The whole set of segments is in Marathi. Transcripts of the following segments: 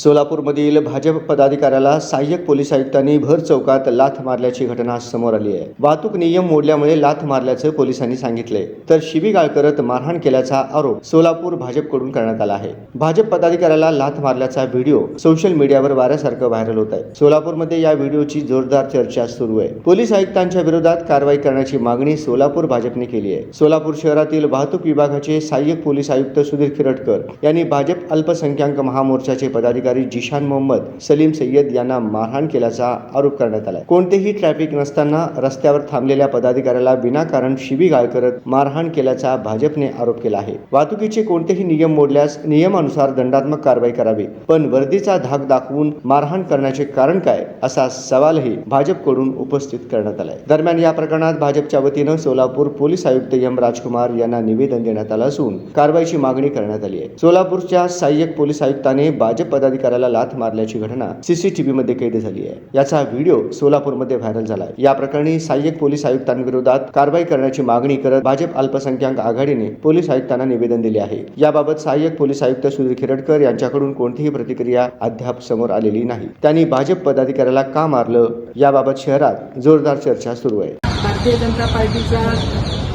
सोलापूरमधील भाजप पदाधिकाऱ्याला सहाय्यक पोलीस आयुक्तांनी भर चौकात लाथ मारल्याची घटना समोर आली आहे. वाहतूक नियम मोडल्यामुळे लाथ मारल्याचं पोलिसांनी सांगितले तर शिवीगाळ करत मारहाण केल्याचा आरोप सोलापूर भाजपकडून करण्यात आला आहे. भाजप पदाधिकाऱ्याला लाथ मारल्याचा व्हिडिओ सोशल मीडियावर वाऱ्यासारखं व्हायरल होत आहे. सोलापूरमध्ये या व्हिडिओची जोरदार चर्चा सुरू आहे. पोलीस आयुक्तांच्या विरोधात कारवाई करण्याची मागणी सोलापूर भाजपने केली आहे. सोलापूर शहरातील वाहतूक विभागाचे सहाय्यक पोलीस आयुक्त सुधीर खिरटकर यांनी भाजप अल्पसंख्याक महामोर्चाचे पदाधिकारी जिशान मोहम्मद सलीम सय्यद यांना मारहाण केल्याचा आरोप करण्यात आला कोणतेही ट्रॅफिक नसताना रस्त्यावर थांबलेल्या पदाधिकाऱ्याला विनाकारण शिवीगाळ करत मारहाण केल्याचा भाजपने आरोप केला आहे. वाहतुकीचे कोणतेही नियम मोडल्यास नियमानुसार दंडात्मक कारवाई करावी पण वर्दीचा धाक दाखवून मारहाण करण्याचे कारण काय असा सवालही भाजपकडून उपस्थित करण्यात आलाय. दरम्यान या प्रकरणात भाजपच्या वतीनं सोलापूर पोलीस आयुक्त एम राजकुमार यांना निवेदन देण्यात आलं असून कारवाईची मागणी करण्यात आली आहे. सोलापूरच्या सहाय्यक पोलीस आयुक्ताने भाजप पदाधिकारी अधिकाऱ्याला लाथ मारल्याची घटना सीसीटीव्ही मध्ये कैद झाली आहे. याचा व्हिडिओ सोलापूरमध्ये व्हायरल झाला आहे या प्रकरणी सहाय्यक पोलीस आयुक्तांविरोधात कारवाई करण्याची मागणी करत भाजप अल्पसंख्याक आघाडीने पोलीस आयुक्तांना निवेदन दिले आहे. याबाबत सहाय्यक पोलीस आयुक्त सुधीर खिरडकर यांच्याकडून कोणतीही प्रतिक्रिया अद्याप समोर आलेली नाही. त्यांनी भाजप पदाधिकाऱ्याला का मारलं? याबाबत शहरात जोरदार चर्चा सुरू आहे. भारतीय जनता पार्टीचा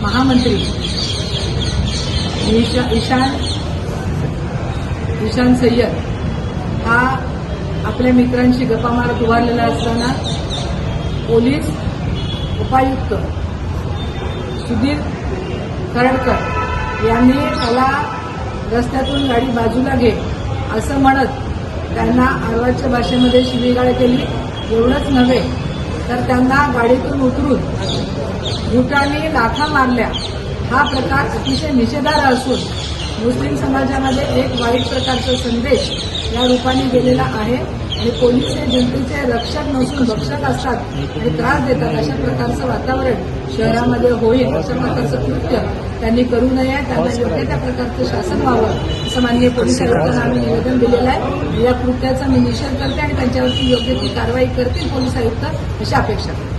महामंत्री ईशान ईशान सय्यद हा आपल्या मित्रांशी गप्पा मारत उभारलेला असताना पोलीस उपायुक्त सुधीर करडकर यांनी त्याला रस्त्यातून गाडी बाजूला घे असं म्हणत त्यांना आरवाच्या भाषेमध्ये शिवीगाळ केली. एवढंच नव्हे तर त्यांना गाडीतून उतरून बुटाने लाथा मारल्या. हा प्रकार अतिशय निषेधार्ह असून मुस्लिम समाजामध्ये एक वाईट प्रकारचा संदेश या रूपाने गेलेला आहे आणि पोलीस हे जनतेचे रक्षक नसून भक्षक असतात आणि त्रास देतात अशा प्रकारचं वातावरण शहरामध्ये होईल अशा प्रकारचं कृत्य त्यांनी करू नये. त्यांना योग्य त्या प्रकारचं शासन व्हावं असं माननीय पोलीस आयुक्तांना आम्ही निवेदन दिलेलं आहे. या कृत्याचा मी निषेध करते आणि त्यांच्यावरती योग्य ती कारवाई करतील पोलीस आयुक्त अशी अपेक्षा करते.